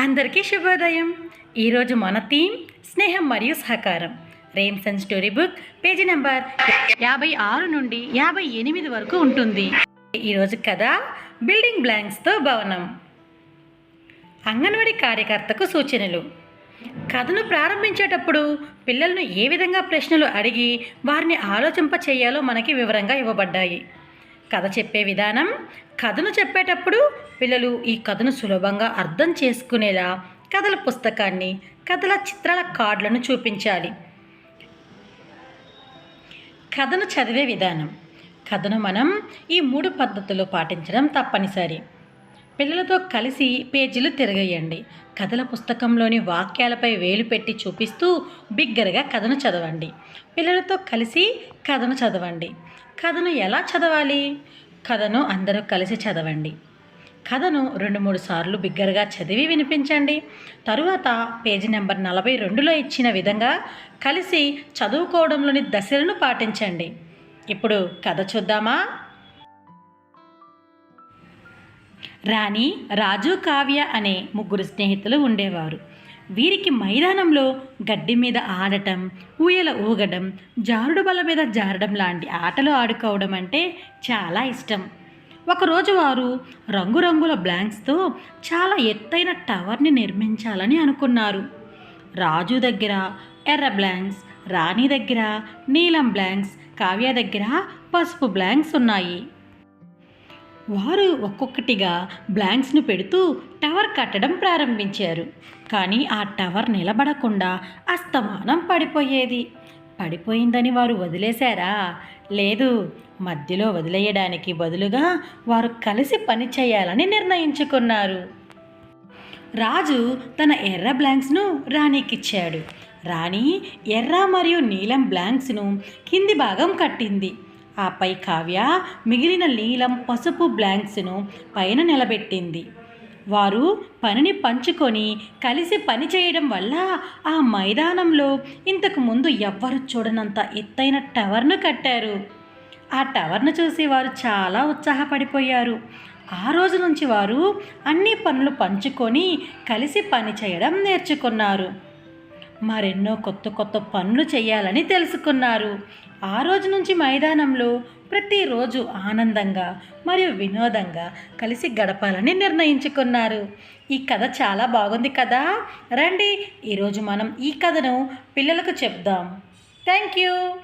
అందరికీ శుభోదయం. ఈరోజు మన థీమ్ స్నేహం మరియు సహకారం. Rhymes and story book page number యాభై ఆరు నుండి యాభై ఎనిమిది వరకు ఉంటుంది. ఈరోజు కథ బిల్డింగ్ బ్లాంక్స్తో భవనం. అంగన్వాడీ కార్యకర్తకు సూచనలు. కథను ప్రారంభించేటప్పుడు పిల్లలను ఏ విధంగా ప్రశ్నలు అడిగి వారిని ఆలోచింప చేయాలో మనకి వివరంగా ఇవ్వబడ్డాయి. కథ చెప్పే విధానం. కథను చెప్పేటప్పుడు పిల్లలు ఈ కథను సులభంగా అర్థం చేసుకునేలా కథల పుస్తకాన్ని కథల చిత్రాల కార్డులను చూపించాలి. కథను చదివే విధానం. కథను మనం ఈ మూడు పద్ధతులు పాటించడం తప్పనిసరి. పిల్లలతో కలిసి పేజీలు తిరగేయండి. కథల పుస్తకంలోని వాక్యాలపై వేలు పెట్టి చూపిస్తూ బిగ్గరగా కథను చదవండి. పిల్లలతో కలిసి కథను చదవండి. కథను ఎలా చదవాలి? కథను అందరూ కలిసి చదవండి. కథను రెండు మూడు సార్లు బిగ్గరగా చదివి వినిపించండి. తరువాత పేజీ నెంబర్ నలభై రెండులో ఇచ్చిన విధంగా కలిసి చదువుకోవడంలోని దశలను పాటించండి. ఇప్పుడు కథ చూద్దామా? రాణి రాజు కావ్య అనే ముగ్గురు స్నేహితులు ఉండేవారు. వీరికి మైదానంలో గడ్డి మీద ఆడటం ఊయల ఊగడం జారుడు బల మీద జారడం లాంటి ఆటలు ఆడుకోవడం అంటే చాలా ఇష్టం. ఒకరోజు వారు రంగురంగుల బ్లాంక్స్తో చాలా ఎత్తైన టవర్ని నిర్మించాలని అనుకున్నారు. రాజు దగ్గర ఎర్ర బ్లాంక్స్ రాణి దగ్గర నీలం బ్లాంక్స్ కావ్య దగ్గర పసుపు బ్లాంక్స్ ఉన్నాయి. వారు ఒక్కొక్కటిగా బ్లాంక్స్ను పెడుతూ టవర్ కట్టడం ప్రారంభించారు. కానీ ఆ టవర్ నిలబడకుండా అస్తమానం పడిపోయేది. పడిపోయిందని వారు వదిలేశారా? లేదు మధ్యలో వదిలేయడానికి బదులుగా వారు కలిసి పని చేయాలని నిర్ణయించుకున్నారు. రాజు తన ఎర్ర బ్లాంక్స్ను రాణికిచ్చాడు. రాణి ఎర్ర మరియు నీలం బ్లాంక్స్ను కింది భాగం కట్టింది. ఆపై కావ్య మిగిలిన నీలం పసుపు బ్లాంక్స్ను పైన నిలబెట్టింది. వారు పనిని పంచుకొని కలిసి పని చేయడం వల్ల ఆ మైదానంలో ఇంతకు ముందు ఎవ్వరు చూడనంత ఎత్తైన టవర్ను కట్టారు. ఆ టవర్ను చూసి వారు చాలా ఉత్సాహపడిపోయారు. ఆ రోజు నుంచి వారు అన్ని పనులు పంచుకొని కలిసి పని చేయడం నేర్చుకున్నారు. మరెన్నో కొత్త కొత్త పనులు చేయాలని తెలుసుకున్నారు. ఆ రోజు నుంచి మైదానంలో ప్రతిరోజు ఆనందంగా మరియు వినోదంగా కలిసి గడపాలని నిర్ణయించుకున్నారు. ఈ కథ చాలా బాగుంది కదా? రండి ఈరోజు మనం ఈ కథను పిల్లలకు చెప్దాం. Thank you.